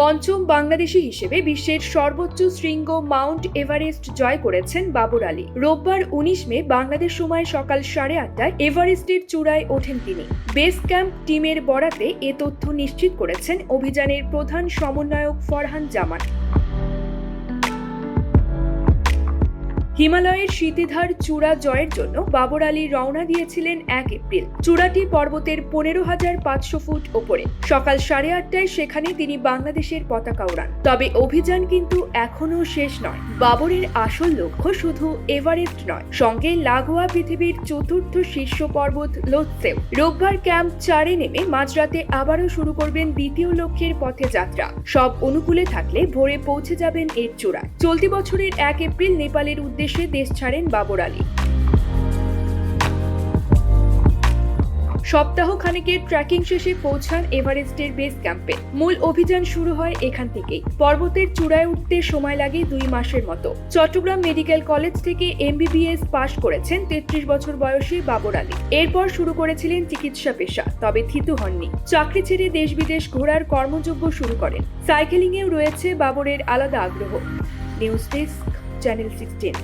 পঞ্চম বাংলাদেশি হিসেবে বিশ্বের সর্বোচ্চ শৃঙ্গ মাউন্ট এভারেস্ট জয় করেছেন বাবর আলী। রোববার উনিশ মে বাংলাদেশ সময় সকাল সাড়ে আটটায় এভারেস্টের চূড়ায় ওঠেন তিনি। বেস ক্যাম্প টিমের বরাতে এ তথ্য নিশ্চিত করেছেন অভিযানের প্রধান সমন্বয়ক ফরহান জামান। হিমালয়ের শীতিধার চূড়া জয়ের জন্য বাবর আলী রওনা দিয়েছিলেন এক এপ্রিল। চূড়াটি পর্বতের পনেরো হাজার পাঁচশো ফুট ওপরে। সকাল সাড়ে আটটায় সেখানে তিনি বাংলাদেশের পতাকা ওড়ান তবে অভিযান কিন্তু এখনও শেষ নয়। বাবরের আসল লক্ষ্য শুধু এভারেস্ট নয়, সঙ্গে লাগোয়া পৃথিবীর চতুর্থ শীর্ষ পর্বত লোৎসেও। রোববার ক্যাম্প চারে নেমে মাঝরাতে আবারও শুরু করবেন দ্বিতীয় লক্ষ্যের পথে যাত্রা। সব অনুকূলে থাকলে ভোরে পৌঁছে যাবেন এর চূড়ায়। চলতি বছরের এক এপ্রিল নেপালের উদ্দেশ্যে দেশ ছাড়েন বাবর আলী। সপ্তাহ খানেকের ট্রেকিং শেষে পৌঁছান এভারেস্টের বেস ক্যাম্পে মূল অভিযান শুরু হয় এখান থেকেই। পর্বতের চূড়ায় উঠতে সময় লাগে দুই মাসের মতো। চট্টগ্রাম মেডিকেল কলেজ থেকে এমবিবিএস পাশ করেছেন তেত্রিশ বছর বয়সী বাবর আলী। এরপর শুরু করেছিলেন চিকিৎসা পেশা, তবে থিতু হননি। চাকরি ছেড়ে দেশ বিদেশ ঘোরার কর্মযোগ্য শুরু করেন। সাইকেলিংয়েও রয়েছে বাবরের আলাদা আগ্রহ। News desk, channel sixteen.